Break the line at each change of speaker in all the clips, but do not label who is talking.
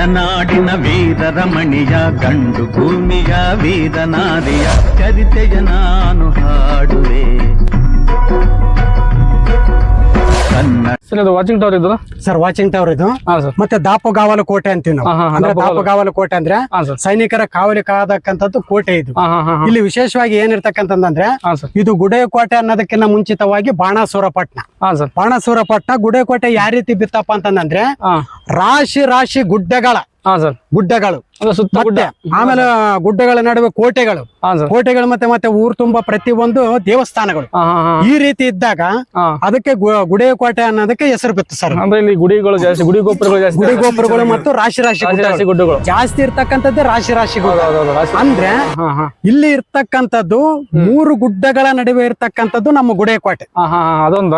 ಗಡನಾಡಿನ ವೀರರಮಣಿಯ ಗಂಡು ಭೂಮಿಯ ವೀರನಾರಿಯ ಚರಿತೆಯ ನಾನು ಹಾಡುವೆ.
ಸರ್ ವಾಚಿಂಗ್ ಟವರ್ ಇದು
ಸರ್ ವಾಚಿಂಗ್ ಟವರ್ ಇದು. ಮತ್ತೆ ದಾಪಗಾವಲು ಕೋಟೆ ಅಂತೀವಿ ನಾವು. ಅಂದ್ರೆ
ದಾಪಗಾವಲು.
ಕೋಟೆ ಅಂದ್ರೆ ಸೈನಿಕರ ಕಾವಲಿ ಕಾದಕ್ಕಂಥದ್ದು ಕೋಟೆ ಇದು. ಇಲ್ಲಿ ವಿಶೇಷವಾಗಿ ಏನಿರ್ತಕ್ಕಂತಂದ್ರೆ
ಇದು ಸರ್.
ಇದು ಗುಡೇಕೋಟೆ ಅನ್ನೋದಕ್ಕಿಂತ ಮುಂಚಿತವಾಗಿ ಬಾಣಾಸುರ ಪಟ್ಟಣ ಬಾಣಾಸುರ ಪಟ್ಟಣ ಗುಡೇಕೋಟೆ ಯಾವ ರೀತಿ ಬಿತ್ತಪ್ಪ ಅಂತಂದ್ರೆ ರಾಶಿ ರಾಶಿ ಗುಡ್ಡಗಳ
ಹಾ ಸರ್.
ಗುಡ್ಡಗಳು.
ಅದು ಸುತ್ತ ಗುಡ್ಡ.
ಆಮೇಲೆ ಗುಡ್ಡಗಳ ನಡುವೆ ಕೋಟೆಗಳು. ಕೋಟೆಗಳು ಮತ್ತೆ ಮತ್ತೆ ಊರ್ ತುಂಬಾ ಪ್ರತಿಯೊಂದು ದೇವಸ್ಥಾನಗಳು.
ಹಾ ಹಾ ಹಾ.
ಈ ರೀತಿ ಇದ್ದಾಗ ಅದಕ್ಕೆ ಗುಡೆ ಕೋಟೆ ಅನ್ನೋದಕ್ಕೆ ಹೆಸರು ಬಿತ್ತು ಸರ್.
ಅಂದ್ರೆ ಇಲ್ಲಿ ಗುಡಿಗಳು ಜಾಸ್ತಿ ಗುಡಿ ಗೋಪುರಗಳು ಜಾಸ್ತಿ
ಗುಡಿ ಗೋಪುರಗಳು ಮತ್ತು ರಾಶಿ ರಾಶಿ ಗುಡ್ಡಗಳು. ಜಾಸ್ತಿ ಇರ್ತಕ್ಕಂಥದ್ದೇ ರಾಶಿ ರಾಶಿ ಅಂದ್ರೆ ಇಲ್ಲಿ ಇರ್ತಕ್ಕಂಥದ್ದು ಮೂರು ಗುಡ್ಡಗಳ ನಡುವೆ ಇರ್ತಕ್ಕಂಥದ್ದು ನಮ್ಮ
ಗುಡೆ ಕೋಟೆ. ಅದೊಂದ?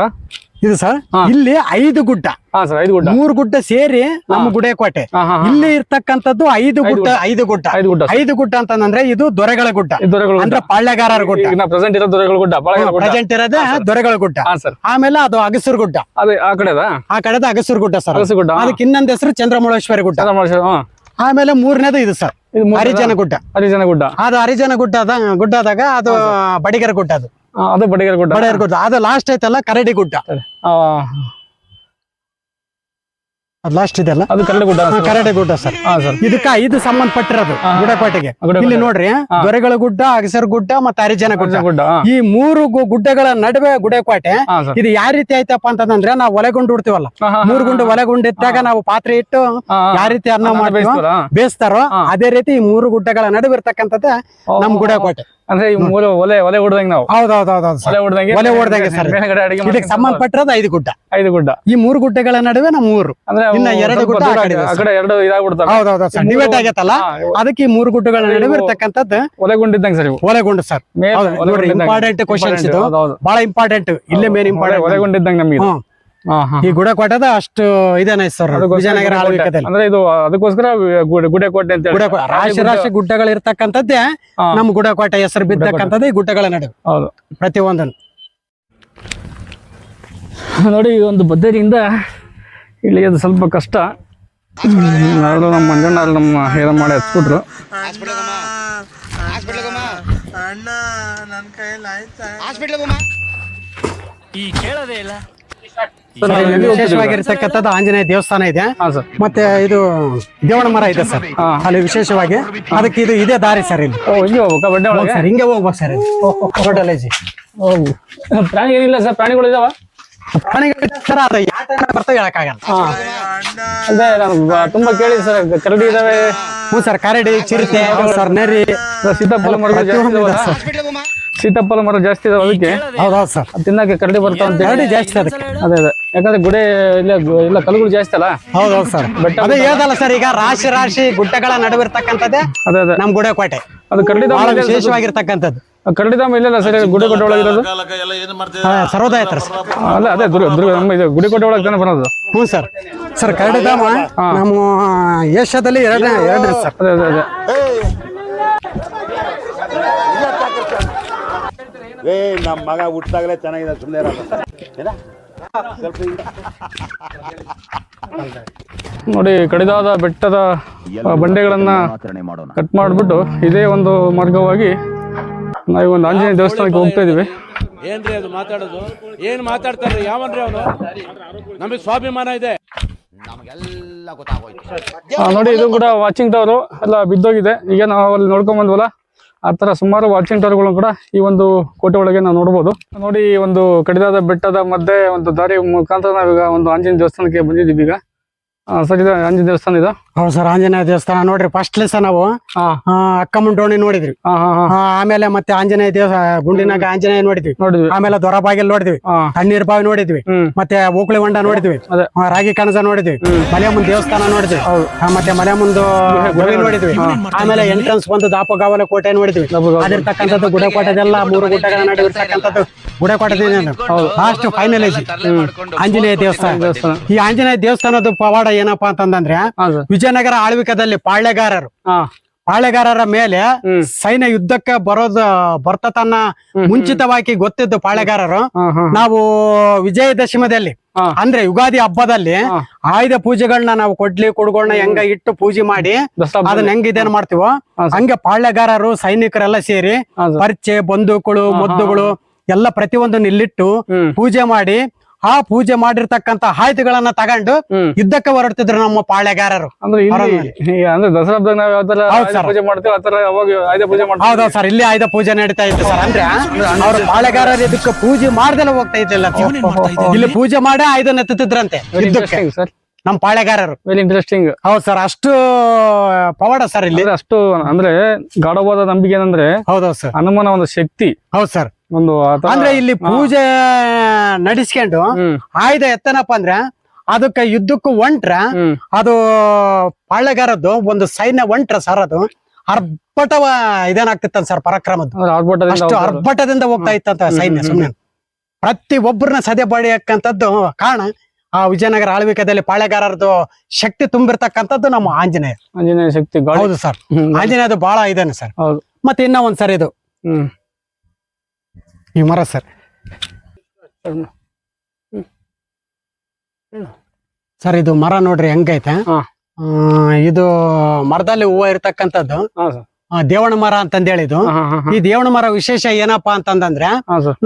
ಇದು ಸರ್ ಇಲ್ಲಿ ಐದು ಗುಡ್ಡ.
ಹಾ ಸರ್ ಐದು ಗುಡ್ಡ.
ಮೂರು ಗುಡ್ಡ ಸೇರಿ ನಮ್ಮ ಗುಡೇಕೋಟೆ. ಇಲ್ಲಿ ಇರ್ತಕ್ಕಂಥದ್ದು ಐದು ಗುಡ್ಡ ಐದು ಗುಡ್ಡ.
ಐದು ಗುಡ್ಡ
ಐದು ಗುಡ್ಡ ಅಂತಂದ್ರೆ ಇದು ದೊರೆಗಳ ಗುಡ್ಡ.
ಗುಡ್ಡ.
ಅಂದ್ರೆ ಪಾಳ್ಯಗಾರರ ಗುಡ್ಡ.
ಪ್ರೆಸೆಂಟ್ ಇರೋ ದೊರೆಗಳ ಗುಡ್ಡ ಗುಡ್ಡ.
ಪ್ರೆಸೆಂಟ್ ಇರೋದೇ ದೊರೆಗಳ ಗುಡ್ಡ. ಆಮೇಲೆ ಅದು ಅಗಸೂರ್ ಗುಡ್ಡ.
ಅದೇ ಆ ಕಡೆ ಅದಾ?
ಆ ಕಡೆದ ಅಗಸೂರ್ ಗುಡ್ಡ ಸರ್
ಗುಡ್ಡ
ಅದಕ್ಕೆ ಇನ್ನೊಂದ್ ಹೆಸರು ಚಂದ್ರಮೌಳೇಶ್ವರಿ ಗುಡ್ಡ. ಆಮೇಲೆ ಮೂರನೇದು ಇದು ಸರ್? ಹರಿಜನ ಗುಡ್ಡ.
ಹರಿಜನ ಗುಡ್ಡ.
ಅದು ಹರಿಜನ ಗುಡ್ಡ ಅದ ಗುಡ್ಡದಾಗ ಅದು ಬಡಿಗರ ಗುಡ್ಡ ಅದು.
ಅದು ಬಡಿಗೆರೆ ಗುಡ್ಡ.
ಬಡಗೇರ್ ಗುಡ್ಡ. ಅದು ಲಾಸ್ಟ್ ಐತಲ್ಲ ಕರಡಿ ಗುಡ್ಡ. ಅದು ಲಾಸ್ಟ್ ಇದೆಲ್ಲ
ಅದು ಕರಡಿ ಗುಡ್ಡ
ಕರಡಿ ಗುಡ್ಡ ಸರ್.
ಸರ್.
ಇದಕ್ಕ ಇದು ಸಂಬಂಧಪಟ್ಟಿರೋದು ಗುಡಕೋಟೆಗೆ.
ಗುಡಕೋಟೆ.
ಇಲ್ಲಿ ನೋಡ್ರಿ ದೊರೆಗಳ ಗುಡ್ಡ ಅಗಸರ್ ಗುಡ್ಡ ಮತ್ತೆ ಹರಿಜನ ಗುಡ್ಡ.
ಗುಡ್ಡ
ಈ ಮೂರು ಗುಡ್ಡಗಳ ನಡುವೆ ಗುಡಕೋಟೆ ಇದು ಯಾವ ರೀತಿ ಐತಪ್ಪ ಅಂತಂದ್ರೆ ನಾವು ಒಲೆಗುಂಡು ಉಡ್ತೀವಲ್ಲ. ಮೂರು ಗುಂಡು ಒಲೆಗುಂಡು ಇಟ್ಟಾಗ ನಾವು ಪಾತ್ರೆ ಇಟ್ಟು. ಯಾವ ರೀತಿ ಅನ್ನ ಮಾಡ್ಬೇಕು
ಬೇಯಿಸ್ತಾರೋ
ಅದೇ ರೀತಿ ಈ ಮೂರು ಗುಡ್ಡಗಳ ನಡುವೆ ಇರ್ತಕ್ಕಂಥದ್ದೇ ನಮ್ ಗುಡಕೋಟೆ.
ಅಂದ್ರೆ ಈ ಮೂಲ ಒಲೆ ಒಲೆ ಹೊಡ್ದಂಗ್ ನಾವು.
ಹೌದೌದೌದು
ಒಲೆ ಹೊಡ್ದಂಗೆ
ಒಲೆ ಹೊಡ್ದಂಗೆ ಸರ್.
ಮೇಲ್ಗಡೆ ಅಡಿಗೆ
ಇದಕ್ಕೆ ಸಂಬಂಧಪಟ್ಟಿರೋದು ಐದು ಗುಡ್ಡ.
ಐದು ಗುಡ್ಡ.
ಈ ಮೂರು ಗುಡ್ಡಗಳ ನಡುವೆ ನಮ್ಮ ಊರು
ಅಂದ್ರೆ
ಇನ್ನ ಎರಡು ಗುಡ್ಡ ಆ ಕಡೆ
ಎರಡು ಇದಾಗ್ಬಿಡ್ತವೆ.
ಹೌದೌದು ಸರ್. ಡಿವೈಡ್
ಆಗತ್ತಲ್ಲ?
ಅದಕ್ಕೆ ಈ ಮೂರು ಗುಡ್ಡಗಳ ನಡುವೆ ಇರ್ತಕ್ಕಂಥದ್ದು
ಒಲೆಗೊಂಡಿದ್ದಂಗೆ ಸರ್
ಒಲೆಗೊಂಡು ಸರ್. ಹೌದು, ನೋಡ್ರಿ ಇಂಪಾರ್ಟೆಂಟ್ ಕ್ವಶನ್ಸ್ ಇದು. ಬಹಳ ಇಂಪಾರ್ಟೆಂಟ್ ಇಲ್ಲೇ ಮೇನ್ ಇಂಪಾರ್ಟೆಂಟ್
ಒಲೆಗೊಂಡಿದ್ದಂಗೆ ನಮಗೆ
ಈ ಗುಡಕೋಟದ ಅಷ್ಟು ಇದೇನ ಸರ್ ವಿಜಯನಗರ
ಗುಡೆ ಅಂದ್ರೆ ಇದು ಅದಕ್ಕೋಸ್ಕರ ಗುಡೆ ಗುಡೆ ಕೋಟೆ ಅಂತ ಹೇಳಿ
ಗುಡ ರಾಶಿ ರಾಶಿ ಗುಡ್ಡಗಳು ಇರ್ತಕ್ಕಂಥದ್ದೇ
ನಮ್
ನಮ್ಮ ಗುಡಕೋಟೆ ಹೆಸರು ಬಿದ್ದಕ್ಕಂಥದ್ದು ಈ ಗುಡ್ಡಗಳ ನಡುವೆ.
ಹೌದು.
ಪ್ರತಿಯೊಂದನ್ನು.
ನೋಡಿ ಈ ಒಂದು ಇಲ್ಲಿ ಇಳಿಯೋದು ಸ್ವಲ್ಪ ಕಷ್ಟ. ನಮ್ಮ ಮಂಜಣ್ಣ ಅಲ್ಲಿ ನಮ್ಮ ಹೇರ ಮಾಡಿ ಹಚ್ಬಿಟ್ರು హాస్పిటಲ್ က ಮ್ಮಾ ಈ ಕೇಳೋದೇ ಹೋಗ್ತಿದ್ದೀವಿ?
ವಿಶೇಷವಾಗಿರ್ತಕ್ಕಂಥದ್ದು ಆಂಜನೇಯ ದೇವಸ್ಥಾನ ಇದೆ. ಮತ್ತೆ ಇದು ದೇವಣ ಮರ ಇದೆ ಸರ್. ಅಲ್ಲಿ ವಿಶೇಷವಾಗಿ ಅದಕ್ಕೆ ಇದು ಇದೇ ದಾರಿ ಸರ್ ಇಲ್ಲಿ. ಸರ್ ಹಿಂಗೆ ಹೋಗ್ಬೇಕು ಸರ್ ಟೋಟಲೇಜಿ
ಹೋಗು ಪ್ರಾಣಿ ಏನಿಲ್ಲ ಸರ್? ಪ್ರಾಣಿಗಳು ಇದಾವ?
ಪ್ರಾಣಿಗಳು ಸರ್ ಅದು ಯಾವ ಟೈಮ್ ಬರ್ತವೆ ಹೇಳಕ್ಕಾಗಲ್ಲ.
ಅದೇ ತುಂಬಾ ಕೇಳಿ ಸರ್ ಕರಡಿ ಇದಾವೆ.
ಹ್ಞೂ ಸರ್ ಕರಡಿ ಚಿರತೆ ಸರ್ ನರಿ.
ಸೀತಾಫಲ ಸೀತಾಫಲ ಮರ ಜಾಸ್ತಿ ಇದಾವೆ ಅದಕ್ಕೆ
ಹೌದಾ ಸರ್.
ಅದ್ ತಿನ್ನಕ್ಕೆ ಕರಡಿ ಬರ್ತಾವ ಅಂತ
ಕರಡಿ ಜಾಸ್ತಿ ಅದಕ್ಕೆ.
ಅದೇ ಅದೇ. ಯಾಕಂದ್ರೆ ಗುಡೆ ಇಲ್ಲ ಇಲ್ಲ ಕಲ್ಲುಗಳು ಜಾಸ್ತಿ ಅಲ್ಲ?
ಹೌದೌದು ಸರ್. ಅದೇ ಹೇಳ್ದಲ್ಲ ಸರ್ ಈಗ ರಾಶಿ ರಾಶಿ ಗುಡ್ಡಗಳ ನಡುವೆ ಇರ್ತಕ್ಕಂಥದ್ದೇ
ಅದೇ ಅದೇ.
ನಮ್ ಗುಡಕೋಟೆ
ಅದು ಕರಡಿ
ಬಹಳ? ವಿಶೇಷವಾಗಿರ್ತಕ್ಕಂಥದ್ದು.
ಕರಡಿದಾಮ ಕರಡಿ ಧಾಮ ಇಲ್ಲಲ್ಲ ಸರ್ ಗುಡಿ ಕೋಟೆ ಒಳಗೆ ಇರೋದು?
ಸರ್ವೋದಯ ಹತ್ರ ಸರ್.
ಅಲ್ಲ ಅದೇ ದುರ್ಗ ದುರ್ಗ ನಮ್ಮ ಇದು ಗುಡಿ ಕೋಟೆ ಒಳಗೆ ತಾನೆ ಬರೋದು.
ಹ್ಞೂ ಸರ್. ಸರ್ ಕರಡಿದಾಮ ನಮ್ಮ ಏಷ್ಯಾದಲ್ಲಿ ಎರಡನೇ ಎರಡನೇ ಸರ್.
ಅದೇ ಅದೇ ಅದೇ.
ಏ ನಮ್ಮ ಮಗ ಹುಟ್ಟಾಗಲೇ ಚೆನ್ನಾಗಿದೆ ಸುಮ್ಮನೆ ಏನ? ಸ್ವಲ್ಪ
ನೋಡಿ ಕಡಿದಾದ ಬೆಟ್ಟದ ಬಂಡೆಗಳನ್ನ ಕಟ್ ಮಾಡಿಬಿಟ್ಟು ಇದೇ ಒಂದು ಮಾರ್ಗವಾಗಿ ನಾವು ಒಂದು ಆಂಜನೇಯ ದೇವಸ್ಥಾನಕ್ಕೆ ಹೋಗ್ತಾ ಇದೀವಿ.
ಏನ್ರಿ ಅದು ಮಾತಾಡೋದು? ಏನ್ ಮಾತಾಡ್ತಾರೆ ಯಾವನ್ರಿ ಅವನು? ನಮಗೆ ಸ್ವಾಭಿಮಾನ ಇದೆ.
ಆ, ನೋಡಿ ಇದು ಕೂಡ ವಾಚಿಂಗ್ ಟವರ್ ಎಲ್ಲ ಬಿದ್ದೋಗಿದೆ. ಈಗ ನಾವು ಅಲ್ಲಿ ನೋಡ್ಕೊಂಡ್ ಬಂದ್ವಲ್ಲ? ಆ ತರ ಸುಮಾರು ವಾಚಿಂಗ್ ಟವರ್ಗಳನ್ನು ಕೂಡ ಈ ಒಂದು ಕೋಟೆ ಒಳಗೆ ನಾವು ನೋಡಬಹುದು. ನೋಡಿ ಒಂದು ಕಡಿದಾದ ಬೆಟ್ಟದ ಮಧ್ಯೆ ಒಂದು ದಾರಿ ಮುಖಾಂತರ ನಾವೀಗ ಒಂದು ಆಂಜನೇಯ ದೇವಸ್ಥಾನಕ್ಕೆ ಬಂದಿದ್ದೀವಿ ಈಗ. ಸರ್ ಇದು ಆಂಜನೇಯ ದೇವಸ್ಥಾನ ಇದು?
ಹೌದು ಸರ್ ಆಂಜನೇಯ ದೇವಸ್ಥಾನ. ನೋಡ್ರಿ ಫಸ್ಟ್ ಲೆಸ ನಾವು.
ಹಾ.
ಆ, ಡೋಣಿ ನೋಡಿದ್ವಿ.
ಹಾ ಹಾ ಹಾ.
ಆ, ಆಮೇಲೆ ಮತ್ತೆ ಆಂಜನೇಯ ದೇವ ಗುಂಡಿನಾಗ ಆಂಜನೇಯ ನೋಡಿದ್ವಿ.
ನೋಡಿದ್ವಿ.
ಆಮೇಲೆ ದೊರಬಾಗಿಲ್ ನೋಡಿದ್ವಿ.
ಹಾ.
ತಣ್ಣೀರ್ ಬಾವಿ ನೋಡಿದ್ವಿ.
ಹ್ಮ್.
ಮತ್ತೆ ಓಕುಳಿ ಹೊಂಡ ನೋಡಿದ್ವಿ.
ಅದೇ.
ಆ, ರಾಗಿ ಕಣಜ ನೋಡಿದ್ವಿ. ಮಲೆಮುಂದ್ ದೇವಸ್ಥಾನ ನೋಡಿದ್ವಿ. ಆ, ಮತ್ತೆ ಮುಂದೆ ಗುಡಿ ನೋಡಿದ್ವಿ. ಆಮೇಲೆ ಎಂಟ್ರನ್ಸ್ ಬಂದು ದಾಪಗಾವಲ ಕೋಟೆ ನೋಡಿದ್ವಿ. ಅದಿರ್ತಕ್ಕಂಥದ್ದು ಗುಡಕೋಟೆದೆಲ್ಲ ಮೂರು ಗುಡ್ಡಗಳ ನಡುವೆ ಇರ್ತಕ್ಕಂಥದ್ದು ಗುಡಕೋಟೆ ಲಾಸ್ಟ್ ಫೈನಲ್ ಆಂಜನೇಯ ದೇವಸ್ಥಾನ. ಈ ಆಂಜನೇಯ ದೇವಸ್ಥಾನದ ಪವಾಡ ಏನಪ್ಪಾ ಅಂತಂದ್ರೆ ವಿಜಯನಗರ ಆಳ್ವಿಕದಲ್ಲಿ ಪಾಳ್ಯಗಾರರು. ಪಾಳೆಗಾರರ ಮೇಲೆ. ಸೈನ್ಯ ಯುದ್ಧಕ್ಕೆ ಬರೋದು ಬರ್ತತನ್ನ ಮುಂಚಿತವಾಗಿ ಗೊತ್ತಿದ್ದು ಪಾಳೆಗಾರರು ನಾವು ವಿಜಯದಶಮದಲ್ಲಿ. ಅಂದ್ರೆ ಯುಗಾದಿ ಹಬ್ಬದಲ್ಲಿ. ಆಯುಧ ಪೂಜೆಗಳನ್ನ ನಾವು ಕೊಡ್ಲಿ ಕೊಡ್ಗೋಣ ಹೆಂಗ ಇಟ್ಟು ಪೂಜೆ ಮಾಡಿ ಅದನ್ನ ಹೆಂಗ ಇದೇನ್ ಮಾಡ್ತೀವೋ. ಹಂಗೆ ಪಾಳ್ಯಗಾರರು ಸೈನಿಕರೆಲ್ಲ ಸೇರಿ. ಪರಿಚೆ ಬಂದೂಕುಗಳು ಮದ್ದುಗಳು ಎಲ್ಲ ಪ್ರತಿಯೊಂದನ್ನ ಇಲ್ಲಿಟ್ಟು ಪೂಜೆ ಮಾಡಿ ಆ ಪೂಜೆ ಮಾಡಿರ್ತಕ್ಕಂತ ಆಯುಧಗಳನ್ನ ತಗೊಂಡು ಯುದ್ಧಕ್ಕೆ ಹೊರಡ್ತಿದ್ರು ನಮ್ಮ ಪಾಳ್ಯಗಾರರು
ಅಂದ್ರೆ ನಾವ್ ಯಾವ
ಹೌದ್.
ಪೂಜೆ ಮಾಡ್ತೀವಿ ಆತರ ಅವಾಗ ಆಯುಧ ಪೂಜೆ ಮಾಡ್ತೀವಿ?
ಹೌದೌದು ಸರ್ ಇಲ್ಲಿ ಆಯ್ದ ಪೂಜೆ ನಡೀತಾ ಇತ್ತು ಸರ್. ಅಂದ್ರೆ ಅವ್ರ ಪಾಳೆಗಾರರು ಇದಕ್ಕೆ ಪೂಜೆ ಮಾಡ್ದೆಲ್ಲ ಹೋಗ್ತಾ ಇದ್ದಿಲ್ಲ ಇಲ್ಲಿ ಪೂಜೆ ಮಾಡಿ ಆಯ್ದನ್ನ ನೆತ್ತಿದ್ರಂತೆ ಯುದ್ಧಕ್ಕೆ.
ಸರ್.
ನಮ್ಮ ಪಾಳೆಗಾರರು
ವೆರಿ ಇಂಟ್ರೆಸ್ಟಿಂಗ್
ಹೌದು ಸರ್ ಅಷ್ಟು ಪವಾಡ ಸರ್ ಇಲ್ಲಿ.
ಅಂದ್ರೆ ಅಷ್ಟು ಅಂದ್ರೆ ಗಾಢವಾದ ನಂಬಿಕೆ ಏನಂದ್ರೆ
ಹೌದೌದು ಸರ್.
ಹನುಮನ ಒಂದು ಶಕ್ತಿ.
ಹೌದ್ ಸರ್.
ಒಂದು
ಅಂದ್ರೆ ಇಲ್ಲಿ ಪೂಜೆ ನಡೆಸ್ಕೊಂಡು
ಹ್ಮ್.
ಆಯುಧ ಎತ್ತನಪ್ಪ ಅಂದ್ರೆ ಅದಕ್ಕೆ ಯುದ್ಧಕ್ಕೂ ಒಂಟ್ರ
ಹ್ಮ್.
ಅದು ಪಾಳೆಗಾರದ್ದು ಒಂದು ಸೈನ್ಯ ಒಂಟ್ರ ಸರ್ ಅದು. ಅರ್ಭಟವ ಇದೇನಾಗ್ತಿತ್ತ ಸರ್ ಪರಾಕ್ರಮದ್ದು?
ಅಂದ್ರೆ ಆರ್ಭಟದಿಂದ
ಅಷ್ಟು. ಅರ್ಭಟದಿಂದ ಹೋಗ್ತಾ ಇತ್ತಂತ ಸೈನ್ಯ ಸುಮ್ನೆ ಪ್ರತಿ ಒಬ್ಬರನ್ನ ಸದೆ ಬಡಿಯಕ್ಕಂಥದ್ದು ಕಾರಣ ಆ ವಿಜಯನಗರ ಆಳ್ವಿಕದಲ್ಲಿ ಪಾಳೆಗಾರರದು ಶಕ್ತಿ ತುಂಬಿರ್ತಕ್ಕಂಥದ್ದು ನಮ್ಮ ಆಂಜನೇಯ.
ಆಂಜನೇಯ ಶಕ್ತಿ ಗಾಳಿ.
ಹೌದು ಸರ್.
ಹ್ಮ್.
ಆಂಜನೇಯದು ಬಹಳ ಇದೇನೆ ಸರ್.
ಹೌದು.
ಮತ್ತೆ ಇನ್ನ ಒಂದ್ ಸರ್ ಇದು.
ಹ್ಮ್.
ಈ ಮರ ಸರ್ ಸರ್ ಇದು ಮರ ನೋಡ್ರಿ ಹೆಂಗೈತೆ?
ಹಾ.
ಆ, ಇದು ಮರದಲ್ಲಿ ಹೂವು ಇರ್ತಕ್ಕಂಥದ್ದು.
ಹಾ ಸರ್.
ದೇವಣ ಮರ
ಅಂತಂದೇಳಿದು
ಈ ದೇವಣ ಮರ ವಿಶೇಷ ಏನಪ್ಪಾ ಅಂತಂದ್ರೆ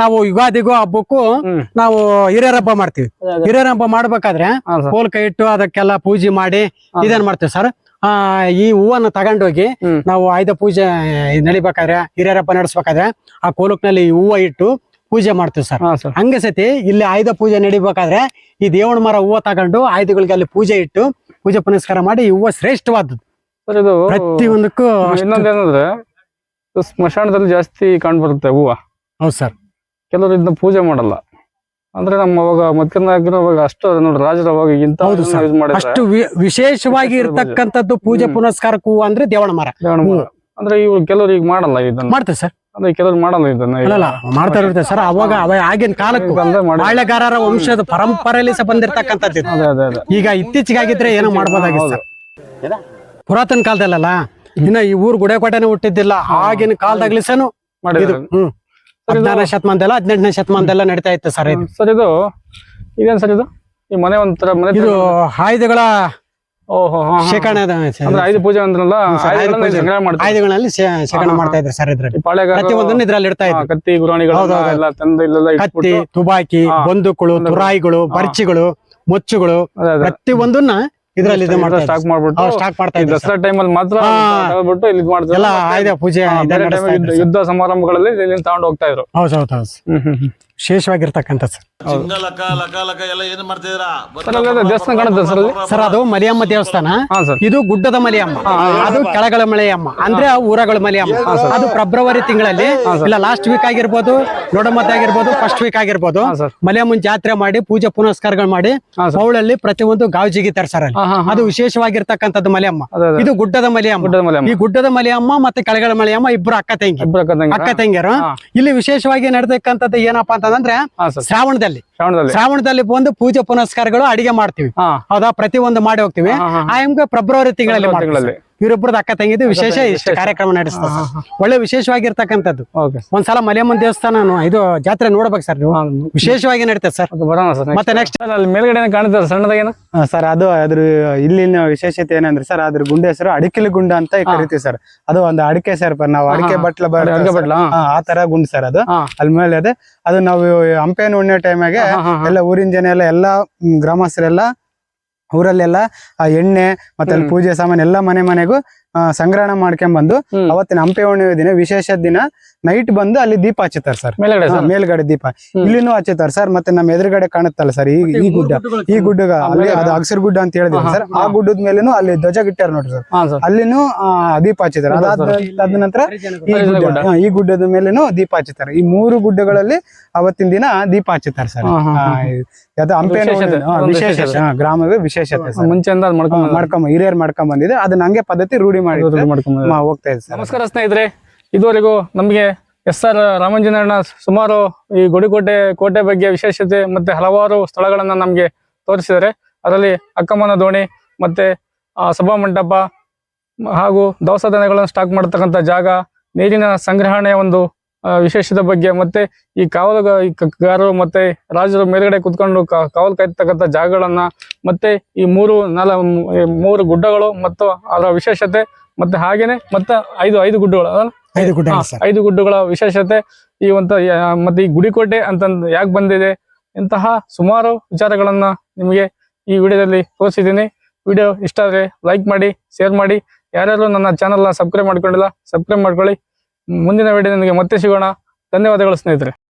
ನಾವು ಯುಗಾದಿಗೂ ಹಬ್ಬಕ್ಕೂ ನಾವು ಹಿರಿಯರ ಹಬ್ಬ ಮಾಡ್ತೀವಿ ಹಿರಿಯರ ಹಬ್ಬ ಮಾಡ್ಬೇಕಾದ್ರೆ
ಹಾ ಸರ್.
ಕೋಲ್ ಕೈ ಇಟ್ಟು ಅದಕ್ಕೆಲ್ಲ ಪೂಜೆ ಮಾಡಿ ಇದನ್ ಮಾಡ್ತೀವಿ ಸರ್? ಆ ಈ ಹೂವನ್ನ ತಗೊಂಡೋಗಿ. ನಾವು ಆಯುಧ ಪೂಜೆ ನಡಿಬೇಕಾದ್ರೆ ಹಿರಿಯರ ಹಬ್ಬ ನಡೆಸ್ಬೇಕಾದ್ರೆ ಆ ಕೋಲಕ್ನಲ್ಲಿ ಈ ಹೂವ ಇಟ್ಟು ಪೂಜೆ ಮಾಡ್ತೀವಿ ಸರ್. ಹಂಗ ಸತಿ ಇಲ್ಲಿ ಆಯುಧ ಪೂಜೆ ನಡಿಬೇಕಾದ್ರೆ ಈ ದೇವಣ ಮರ ಹೂವ ತಗೊಂಡು ಆಯುಧಗಳಿಗೆ ಅಲ್ಲಿ ಪೂಜೆ ಇಟ್ಟು ಪೂಜೆ ಪುನಸ್ಕಾರ ಮಾಡಿ ಈ ಹೂವ ಶ್ರೇಷ್ಠವಾದದ್ದು.
ಸರ್ ಇದು
ಪ್ರತಿಯೊಂದಕ್ಕೂ
ಇನ್ನೊಂದೇನಂದ್ರೆ ಸ್ಮಶಾನದಲ್ಲಿ ಜಾಸ್ತಿ ಕಂಡುಬರುತ್ತೆ ಹೂವ.
ಹೌದು ಸರ್.
ಕೆಲವರು ಇದನ್ನ ಪೂಜೆ ಮಾಡಲ್ಲ. ಅಂದ್ರೆ ನಮ್ಮ ಅವಾಗ ಮತ್ಕನಾಗಿರುವಾಗ ಅಷ್ಟು ನೋಡಿ ರಾಜರ ಅವಾಗ ಇಂತ
ಅಷ್ಟು ವಿಶೇಷವಾಗಿ ಇರ್ತಕ್ಕಂಥದ್ದು ಪೂಜೆ ಪುನಸ್ಕಾರಕ್ಕೆ ಹೂವ ಅಂದ್ರೆ ದೇವಣ ಮರ.
ದೇವಣ ಮರ. ಅಂದ್ರೆ ಇವ್ರು ಕೆಲವರು ಈಗ ಮಾಡಲ್ಲ ಇದನ್ನ.
ಮಾಡ್ತಾರೆ ಸರ್.
ಅಂದ್ರೆ ಕೆಲವರು ಮಾಡಲ್ಲ ಇದನ್ನ
ಮಾಡ್ತಾ ಇರುತ್ತೆ ಸರ್. ಅವಾಗ ಆಗಿನ ಕಾಲಕ್ಕೂ ಬಾಳೆಗಾರರ ವಂಶದ ಪರಂಪರೆಯಲ್ಲಿ ಸಹ ಬಂದಿರತಕ್ಕಂಥದ್ದು ಇದು.
ಅದೇ ಅದೇ ಅದೇ.
ಈಗ ಇತ್ತೀಚೆಗಾಗಿದ್ರೆ ಏನೋ ಮಾಡ್ಬೋದಾಗಿತ್ತು ಸರ್. ಪುರಾತನ ಕಾಲದಲ್ಲ ಇನ್ನ ಈ ಊರ್ ಗುಡೆಕೋಟೆನೆ ಹುಟ್ಟಿದ್ದಿಲ್ಲ. ಆಗಿನ ಕಾಲದಾಗ್ಲಿ ಸೇನು
ಮಾಡಿದ್ರು
ಹ್ಮ್. ಹದಿನಾರನೇ ಶತಮಾನದಲ್ಲ ಹದಿನೆಂಟನೇ ಶತಮಾನದಲ್ಲ ನಡೀತಾ ಇತ್ತು ಸರ್ ಇದು.
ಸರ್ ಇದು ಇದೇನ್ ಸರ್ ಇದು? ಈ ಮನೆ ಒಂಥರ ಮನೆ
ಇದು ಆಯುಧಗಳ. ಶೇಖರಣೆ
ಅಂದ್ರೆ ಆಯುಧ ಪೂಜೆ. ಅಂದ್ರಲ್ಲ
ಆಯುಧಗಳಲ್ಲಿ ಶೇಖರಣೆ ಮಾಡ್ತಾ ಇದ್ರು ಸರ್ ಇದ್ರಲ್ಲಿ. ಪ್ರತಿಯೊಂದನ್ನು ಇದ್ರಲ್ಲಿ ಇಡ್ತಾ
ಹಾ,
ಇದ್ರು.
ಕತ್ತಿ ಗುರಾಣಿಗಳು. ತಂದು ಇಲ್ಲೆಲ್ಲ
ಕತ್ತಿ ತುಬಾಕಿ ಬಂದುಕುಳು ತುರಾಯಿಗಳು ಬರ್ಚಿಗಳು ಮೊಚ್ಚುಗಳು
ಪ್ರತಿ
ಪ್ರತಿಯೊಂದನ್ನ ಇದ್ರಲ್ಲಿ ಇದು ಮಾಡ್ತಾ
ಸ್ಟಾಕ್ ಮಾಡ್ಬಿಟ್ಟು
ಸ್ಟಾಕ್ ಮಾಡ್ತಾ
ಈ
ಇದ್ರು
ದಸರಾ ಟೈಮಲ್ಲಿ ಮಾತ್ರ. ತಗೊಂಡ್ಬಿಟ್ಟು ಇಲ್ಲಿ ಮಾಡ್ತಾರೆ
ಎಲ್ಲ ಆಯ್ದ ಪೂಜೆ
ಯುದ್ಧ ಸಮಾರಂಭಗಳಲ್ಲಿ ಇಲ್ಲಿ ತಗೊಂಡು ಹೋಗ್ತಾ ಇದ್ರು.
ಹೌದು ಹೌದು ಹೌದು
ಹ್ಮ್ ಹ್ಮ್ ಹ್ಮ್.
ವಿಶೇಷವಾಗಿರ್ತಕ್ಕಂಥ ಸರ್
ದೇವಸ್ಥಾನ ಕಾಣುತ್ತೆ ಅಲ್ಲಿ.
ಅದು ಮಲಿಯಮ್ಮ ದೇವಸ್ಥಾನ.
ಹಾ ಸರ್.
ಇದು ಗುಡ್ಡದ ಮಲಿಯಮ್ಮ ಅದು ಕೆಳಗಳ ಮಲೆಯಮ್ಮ ಅಂದ್ರೆ ಆ ಊರಗಳ ಮಲಿಯಮ್ಮ ಅದು ಫೆಬ್ರವರಿ ತಿಂಗಳಲ್ಲಿ ಇಲ್ಲ ಲಾಸ್ಟ್ ವೀಕ್ ಆಗಿರ್ಬೋದು ನೊಡಮತ್ ಆಗಿರ್ಬೋದು ಫಸ್ಟ್ ವೀಕ್ ಆಗಿರ್ಬೋದು
ಸರ್.
ಮಲಿಯಮ್ಮನ್ ಜಾತ್ರೆ ಮಾಡಿ ಪೂಜೆ ಪುನಸ್ಕಾರಗಳು ಮಾಡಿ ಅವಳಲ್ಲಿ ಪ್ರತಿಯೊಂದು ಗಾವ್ ಜಿಗಿತಾರೆ ಸರ್ ಅಲ್ಲಿ. ಅದು ವಿಶೇಷವಾಗಿರ್ತಕ್ಕಂಥದ್ದು ಮಲಿಯಮ್ಮ
ಅದೇ ಅದೇ.
ಇದು ಗುಡ್ಡದ ಮಲಿಯಮ್ಮ ಈ ಗುಡ್ಡದ ಮಲಿಯಮ್ಮ ಮತ್ತೆ ಕೆಳಗಳ ಮಲಿಯಮ್ಮ ಇಬ್ರು ಅಕ್ಕ ತಂಗಿ.
ಇಬ್ಬರ
ಅಕ್ಕ ತಂಗಿಯರು.
ಹಾ.
ಇಲ್ಲಿ ವಿಶೇಷವಾಗಿ ನಡೆದಕ್ಕಂಥದ್ದು ಏನಪ್ಪಾ ಅಂತಂದ್ರೆ ಶ್ರಾವಣದಲ್ಲಿ.
ಶ್ರಾವಣದಲ್ಲಿ.
ಬಂದು ಪೂಜೆ ಪುನಸ್ಕಾರಗಳು ಅಡಿಗೆ ಮಾಡ್ತೀವಿ. ಹೌದಾ? ಪ್ರತಿ ಒಂದು ಮಾಡಿ ಹೋಗ್ತೀವಿ. ಆ ಹೆಂಗೆ ಫೆಬ್ರವರಿ ತಿಂಗಳಲ್ಲಿ. ಇವರಿಬ್ಬರದ್ದು ಅಕ್ಕ ತಂಗಿದ್ದು ವಿಶೇಷ ಇಷ್ಟ. ಕಾರ್ಯಕ್ರಮ ನಡೆಸ್ತಾರೆ. ಒಳ್ಳೆ ವಿಶೇಷವಾಗಿರ್ತಕ್ಕಂಥದ್ದು. ಒಂದ್ಸಲ ಮಲೆಯಮ್ಮನ ದೇವಸ್ಥಾನ ಇದು ಜಾತ್ರೆ ನೋಡ್ಬೇಕು ಸರ್ ನೀವು. ವಿಶೇಷವಾಗಿ ನಡೀತದೆ ಸರ್.
ಬರೋಣ ಸರ್
ಮತ್ತೆ ನೆಕ್ಸ್ಟ್
ಅಲ್ಲಿ ಮೇಲ್ಗಡೆ ಕಾಣುತ್ತೆ ಸಣ್ಣದಾಗೇನ
ಸರ್ ಅದು ಅದ್ರ ಇಲ್ಲಿನ ವಿಶೇಷತೆ ಏನಂದ್ರೆ ಸರ್ ಅದ್ರ ಗುಂಡೆ ಹೆಸರು ಅಡಿಕೆಲಿ ಗುಂಡ ಅಂತ ಕರಿತೀವಿ ಸರ್. ಅದು ಒಂದು ಅಡಿಕೆ ಸರ್ ನಾವು ಅಡಿಕೆ ಬಟ್ಲ
ಬಟ್ಲ.
ಆ ತರ ಗುಂಡ್ ಸರ್ ಅದು. ಅಲ್ಲಿ ಮೇಲೆ ಅದೇ ಅದು ನಾವು ಹಂಪೆನ ಉಣ್ಣೆ ಟೈಮಾಗೆ
ಎಲ್ಲಾ ಹಾ, ಹಾ.
ಎಲ್ಲ ಊರಿನ ಜನ ಎಲ್ಲ ಎಲ್ಲಾ ಗ್ರಾಮಸ್ಥರೆಲ್ಲ ಊರಲ್ಲೆಲ್ಲ ಆ ಎಣ್ಣೆ ಮತ್ತೆ ಅಲ್ಲಿ. ಪೂಜೆ ಸಾಮಾನು ಎಲ್ಲ ಮನೆ ಮನೆಗೂ ಸಂಗ್ರಹಣ ಮಾಡ್ಕೊಂಡ್ ಬಂದು ಅವತ್ತಿನ ಹಂಪೆ ಹುಣ್ಣಿಮೆ ದಿನ ವಿಶೇಷ ದಿನ ನೈಟ್ ಬಂದು ಅಲ್ಲಿ ದೀಪ ಹಚ್ಚುತ್ತಾರೆ ಸರ್
ಮೇಲ್ಗಡೆ ಸರ್?
ಮೇಲ್ಗಡೆ ದೀಪ. ಇಲ್ಲಿನೂ ಹಚ್ಚುತ್ತಾರೆ ಸರ್ ಮತ್ತೆ ನಮ್ಮ ಎದುರುಗಡೆ ಕಾಣುತ್ತಲ್ಲ ಸರ್ ಈ ಈ ಗುಡ್ಡ. ಈ ಗುಡ್ಡಗ ಅಲ್ಲಿ ಅದು ಅಗಸರ್ ಗುಡ್ಡ ಅಂತ ಹೇಳಿದ್ವಿ ಸರ್ ಆ ಗುಡ್ಡದ ಮೇಲೇನು ಅಲ್ಲಿ ಧ್ವಜ ಗಿಟ್ಟಾರ ನೋಡ್ರಿ ಸರ್. ಅಲ್ಲಿನೂ ದೀಪ ಹಚ್ಚಿದ್ದಾರೆ
ಹೌದಾ
ಅದಾದ ನಂತರ ಈ ಗುಡ್ಡ. ಈ ಗುಡ್ಡದ ಮೇಲೇನು ದೀಪ ಹಚ್ಚುತ್ತಾರೆ. ಈ ಮೂರು ಗುಡ್ಡಗಳಲ್ಲಿ ಅವತ್ತಿನ ದಿನ ದೀಪ ಹಚ್ಚುತ್ತಾರೆ ಸರ್. ಅದು ಹಂಪೆ
ವಿಶೇಷತೆ.
ಗ್ರಾಮದ ವಿಶೇಷತೆ.
ಮುಂಚೆಯಿಂದ ಮಾಡ್ಕೊಂಡ್
ಹಿರಿಯರ್ ಮಾಡ್ಕೊಂಡ್ ಬಂದಿದೆ ಅದನ್ನ ಹಂಗೆ ಪದ್ಧತಿ ರೂಢಿ ಮಾಡಿ ಹೋಗ್ತಾ ಇದೆ
ನಮಸ್ಕಾರ ಸ್ನೇಹಿತರೆ. ಇದುವರೆಗೂ ನಮಗೆ ಎಸ್ ಆರ್ ರಾಮಂಜನಣ್ಣ ಸುಮಾರು ಈ ಗುಡಿಕೋಟೆ ಕೋಟೆ ಬಗ್ಗೆ ವಿಶೇಷತೆ ಮತ್ತೆ ಹಲವಾರು ಸ್ಥಳಗಳನ್ನ ನಮಗೆ ತೋರಿಸಿದ್ದಾರೆ. ಅದರಲ್ಲಿ ಅಕ್ಕಮ್ಮನ ದೋಣಿ ಮತ್ತೆ ಸಭಾ ಮಂಟಪ ಹಾಗೂ ದವಸ ಧಾನ್ಯಗಳನ್ನು ಸ್ಟಾಕ್ ಮಾಡತಕ್ಕಂಥ ಜಾಗ ನೀರಿನ ಸಂಗ್ರಹಣೆಯ ಒಂದು ಆ, ವಿಶೇಷತೆ ಬಗ್ಗೆ ಮತ್ತೆ ಈ ಕಾವಲುಗಾರರು ಮತ್ತೆ ರಾಜರು ಮೇಲ್ಗಡೆ ಕುತ್ಕೊಂಡು ಕಾವಲು ಕಾಯ್ತಕ್ಕಂಥ ಜಾಗಗಳನ್ನ ಮತ್ತೆ ಈ ಮೂರು ನಾಲ್ ಮೂರು ಗುಡ್ಡಗಳು ಮತ್ತು ಅದರ ವಿಶೇಷತೆ ಮತ್ತೆ ಹಾಗೇನೆ ಮತ್ತೆ ಐದು ಐದು ಗುಡ್ಡಗಳು?
ಐದು ಗುಡ್ಡ ಸರ್.
ಐದು ಗುಡ್ಡಗಳ ವಿಶೇಷತೆ ಈ ಒಂದು ಮತ್ತೆ ಈ ಗುಡಿಕೋಟೆ ಅಂತಂದು ಯಾಕೆ ಬಂದಿದೆ ಇಂತಹ ಸುಮಾರು ವಿಚಾರಗಳನ್ನ ನಿಮಗೆ ಈ ವಿಡಿಯೋದಲ್ಲಿ ತೋರಿಸಿದ್ದೀನಿ. ವಿಡಿಯೋ ಇಷ್ಟ ಆದರೆ ಲೈಕ್ ಮಾಡಿ ಶೇರ್ ಮಾಡಿ. ಯಾರ್ಯಾರು ನನ್ನ ಚಾನಲ್ನ ಸಬ್ಸ್ಕ್ರೈಬ್ ಮಾಡ್ಕೊಂಡಿಲ್ಲ ಸಬ್ಸ್ಕ್ರೈಬ್ ಮಾಡ್ಕೊಳ್ಳಿ. ಮುಂದಿನ ವಿಡಿಯೋ ನಿಮಗೆ ಮತ್ತೆ ಸಿಗೋಣ. ಧನ್ಯವಾದಗಳು ಸ್ನೇಹಿತರೆ.